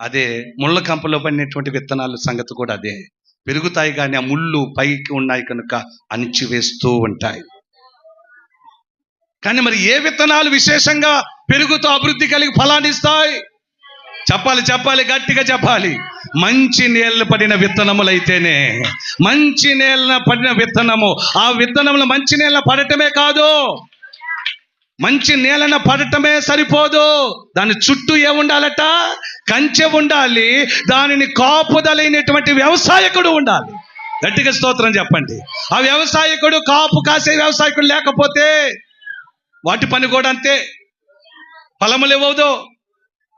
అదే ముళ్ళ కంపలో పడినటువంటి విత్తనాల సంగతి కూడా అదే. పెరుగుతాయి కానీ ఆ ముళ్ళు పైకి ఉన్నాయి కనుక అణిచివేస్తూ ఉంటాయి. కానీ మరి ఏ విత్తనాలు విశేషంగా పెరుగుతూ అభివృద్ధి కలిగి ఫలాన్నిస్తాయి చెప్పాలి చెప్పాలి గట్టిగా చెప్పాలి. మంచి నీళ్ళు పడిన విత్తనములైతేనే మంచి నీళ్ళ పడిన విత్తనము ఆ విత్తనములు మంచి నీళ్ళ పడటమే కాదు. మంచి నేలన పడటమే సరిపోదు. దాని చుట్టూ ఏముండాలట? కంచె ఉండాలి దానిని కాపుదలైనటువంటి వ్యవసాయకుడు ఉండాలి. గట్టిగా స్తోత్రం చెప్పండి. ఆ వ్యవసాయకుడు కాపు కాసే వ్యవసాయకుడు లేకపోతే వాటి పని కూడా అంతే. ఫలములు ఇవ్వదు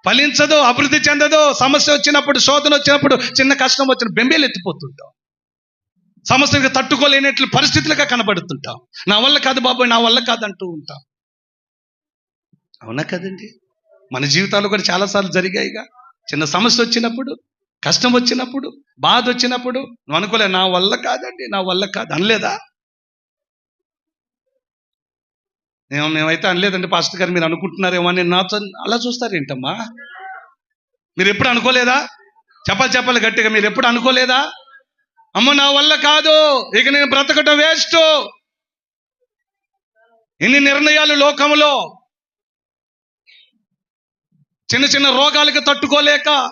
ఫలించదు అభివృద్ధి చెందదు. సమస్య వచ్చినప్పుడు శోధన వచ్చినప్పుడు చిన్న కష్టం వచ్చిన బెంబేలు ఎత్తిపోతుంటాం. సమస్యలకు తట్టుకోలేనట్లు పరిస్థితులుగా కనబడుతుంటాం. నా వల్ల కాదు బాబోయ్ నా వల్ల కాదు అంటూ ఉంటాం. అవునా కదండి? మన జీవితాలు కూడా చాలాసార్లు జరిగాయిగా. చిన్న సమస్య వచ్చినప్పుడు కష్టం వచ్చినప్పుడు బాధ వచ్చినప్పుడు నువ్వు అనుకోలే నా వల్ల కాదండి నా వల్ల కాదు అనలేదా? మేము మేమైతే అనలేదండి పాస్టర్ గారు మీరు అనుకుంటున్నారేమో అని నాతో అలా చూస్తారేంటమ్మా మీరు ఎప్పుడు అనుకోలేదా? చెప్పాలి చెప్పాలి గట్టిగా మీరు ఎప్పుడు అనుకోలేదా? అమ్మ నా వల్ల కాదు ఇక నేను బ్రతకటం వేస్ట్. ఎన్ని నిర్ణయాలు లోకములో చిన్న చిన్న రోగాలకు తట్టుకోలేక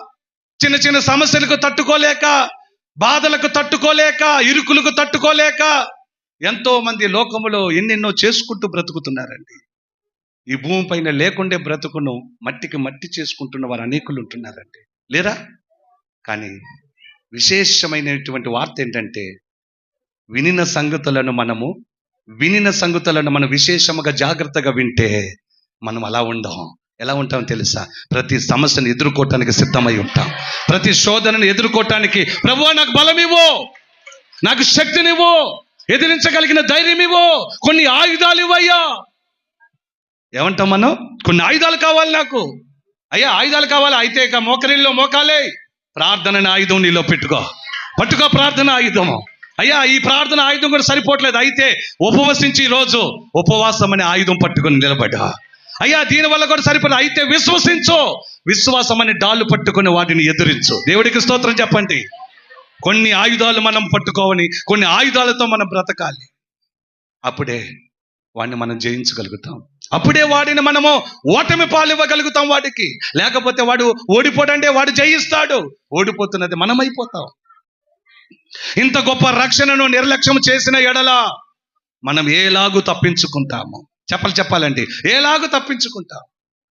చిన్న చిన్న సమస్యలకు తట్టుకోలేక బాధలకు తట్టుకోలేక ఇరుకులకు తట్టుకోలేక ఎంతో మంది లోకములో ఎన్నెన్నో చేసుకుంటూ బ్రతుకుతున్నారండి. ఈ భూమి పైన లేకుండే బ్రతుకును మట్టికి మట్టి చేసుకుంటున్న వారు అనేకులు ఉంటున్నారండి. లేరా కానీ విశేషమైనటువంటి వార్త ఏంటంటే వినిన సంగతులను మనము వినిన సంగతులను మనం విశేషముగా జాగ్రత్తగా వింటే మనం అలా ఉండం. ఎలా ఉంటాం తెలుసా? ప్రతి సమస్యను ఎదుర్కోవటానికి సిద్ధమై ఉంటాం. ప్రతి శోధనను ఎదుర్కోవటానికి ప్రభు నాకు బలం ఇవ్వు నాకు శక్తినివ్వు. ఎదిరించగలిగిన ధైర్యం ఇవ్వు కొన్ని ఆయుధాలు ఇవ్వయ్యా. ఏమంటాం మనం? కొన్ని ఆయుధాలు కావాలి నాకు. అయ్యా ఆయుధాలు కావాలి. అయితే ఇక మోకరిల్లో మోకాలే. ప్రార్థనని ఆయుధం నీలో పెట్టుకో. పట్టుకో ప్రార్థన ఆయుధము. అయ్యా ఈ ప్రార్థన ఆయుధం కూడా సరిపోవట్లేదు. అయితే ఉపవసించి ఈ రోజు ఉపవాసం అనే ఆయుధం పట్టుకొని నిలబడ్డా. అయ్యా దీని వల్ల కూడా సరిపడ. అయితే విశ్వసించు. విశ్వాసం అని డాలు పట్టుకొని వాటిని ఎదురించు. దేవుడికి స్తోత్రం చెప్పండి. కొన్ని ఆయుధాలు మనం పట్టుకోవని కొన్ని ఆయుధాలతో మనం బ్రతకాలి. అప్పుడే వాడిని మనం జయించగలుగుతాం. అప్పుడే వాడిని మనము ఓటమి పాలు ఇవ్వగలుగుతాం వాడికి. లేకపోతే వాడు ఓడిపోడంటే వాడు జయిస్తాడు. ఓడిపోతున్నది మనం అయిపోతాం ఇంత గొప్ప రక్షణను నిర్లక్ష్యం చేసిన ఎడల మనం ఏలాగూ తప్పించుకుంటాము? చెప్పలు చెప్పాలండి ఎలాగో తప్పించుకుంటాం.